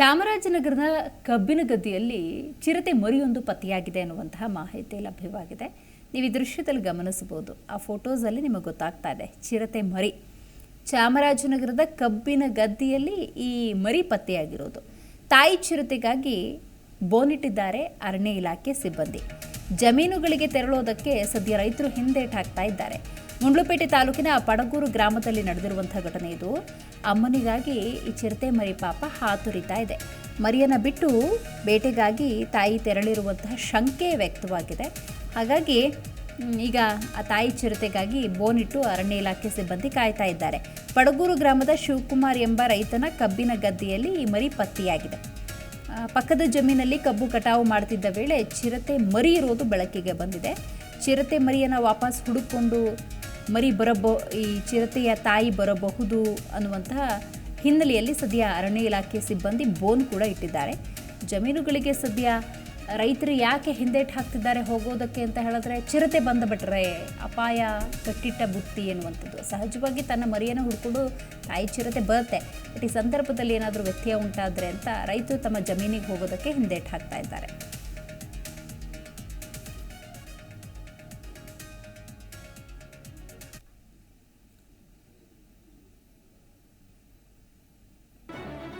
ಚಾಮರಾಜನಗರದ ಕಬ್ಬಿನ ಗದ್ದೆಯಲ್ಲಿ ಚಿರತೆ ಮರಿಯೊಂದು ಪತ್ತೆಯಾಗಿದೆ ಅನ್ನುವಂತಹ ಮಾಹಿತಿ ಲಭ್ಯವಾಗಿದೆ. ನೀವು ಈ ದೃಶ್ಯದಲ್ಲಿ ಗಮನಿಸಬಹುದು. ಆ ಫೋಟೋಸಲ್ಲಿ ನಿಮಗೆ ಗೊತ್ತಾಗ್ತಾ ಇದೆ. ಚಿರತೆ ಮರಿ. ಚಾಮರಾಜನಗರದ ಕಬ್ಬಿನ ಗದ್ದೆಯಲ್ಲಿ ಈ ಮರಿ ಪತ್ತೆಯಾಗಿರೋದು. ತಾಯಿ ಚಿರತೆಗಾಗಿ ಬೋನಿಟ್ಟಿದ್ದಾರೆ ಅರಣ್ಯ ಇಲಾಖೆ ಸಿಬ್ಬಂದಿ. ಜಮೀನುಗಳಿಗೆ ತೆರಳೋದಕ್ಕೆ ಸದ್ಯ ರೈತರು ಹಿಂದೇಟ್ ಹಾಕ್ತಾ ಇದ್ದಾರೆ. ಮುಂಡ್ಲುಪೇಟೆ ತಾಲೂಕಿನ ಪಡಗೂರು ಗ್ರಾಮದಲ್ಲಿ ನಡೆದಿರುವಂತಹ ಘಟನೆ ಇದು. ಅಮ್ಮನಿಗಾಗಿ ಈ ಚಿರತೆ ಮರಿ ಪಾಪ ಹಾತುರಿತಾ ಇದೆ. ಮರಿಯನ್ನು ಬಿಟ್ಟು ಬೇಟೆಗಾಗಿ ತಾಯಿ ತೆರಳಿರುವಂತಹ ಶಂಕೆ ವ್ಯಕ್ತವಾಗಿದೆ. ಹಾಗಾಗಿ ಈಗ ಆ ತಾಯಿ ಚಿರತೆಗಾಗಿ ಬೋನಿಟ್ಟು ಅರಣ್ಯ ಇಲಾಖೆ ಸಿಬ್ಬಂದಿ ಕಾಯ್ತಾ ಇದ್ದಾರೆ. ಪಡಗೂರು ಗ್ರಾಮದ ಶಿವಕುಮಾರ್ ಎಂಬ ರೈತನ ಕಬ್ಬಿನ ಗದ್ದೆಯಲ್ಲಿ ಈ ಮರಿ ಪತ್ತೆಯಾಗಿದೆ. ಪಕ್ಕದ ಜಮೀನಲ್ಲಿ ಕಬ್ಬು ಕಟಾವು ಮಾಡ್ತಿದ್ದ ವೇಳೆ ಚಿರತೆ ಮರಿ ಇರೋದು ಬೆಳಕಿಗೆ ಬಂದಿದೆ. ಚಿರತೆ ಮರಿಯನ್ನು ವಾಪಸ್ ಹುಡುಕೊಂಡು ಮರಿ ಬರಬೋ, ಈ ಚಿರತೆಯ ತಾಯಿ ಬರಬಹುದು ಅನ್ನುವಂತಹ ಹಿನ್ನೆಲೆಯಲ್ಲಿ ಸದ್ಯ ಅರಣ್ಯ ಇಲಾಖೆ ಸಿಬ್ಬಂದಿ ಬೋನ್ ಕೂಡ ಇಟ್ಟಿದ್ದಾರೆ. ಜಮೀನುಗಳಿಗೆ ಸದ್ಯ ರೈತರು ಯಾಕೆ ಹಿಂದೇಟು ಹಾಕ್ತಿದ್ದಾರೆ ಹೋಗೋದಕ್ಕೆ ಅಂತ ಹೇಳಿದ್ರೆ, ಚಿರತೆ ಬಂದುಬಿಟ್ರೆ ಅಪಾಯ ಕಟ್ಟಿಟ್ಟ ಬುತ್ತಿ ಎನ್ನುವಂಥದ್ದು. ಸಹಜವಾಗಿ ತನ್ನ ಮರಿಯನ್ನು ಹುಡ್ಕೊಂಡು ತಾಯಿ ಚಿರತೆ ಬರುತ್ತೆ. ಬಟ್ ಈ ಸಂದರ್ಭದಲ್ಲಿ ಏನಾದರೂ ವ್ಯತ್ಯಯ ಉಂಟಾದರೆ ಅಂತ ರೈತರು ತಮ್ಮ ಜಮೀನಿಗೆ ಹೋಗೋದಕ್ಕೆ ಹಿಂದೇಟು ಹಾಕ್ತಾ ಇದ್ದಾರೆ.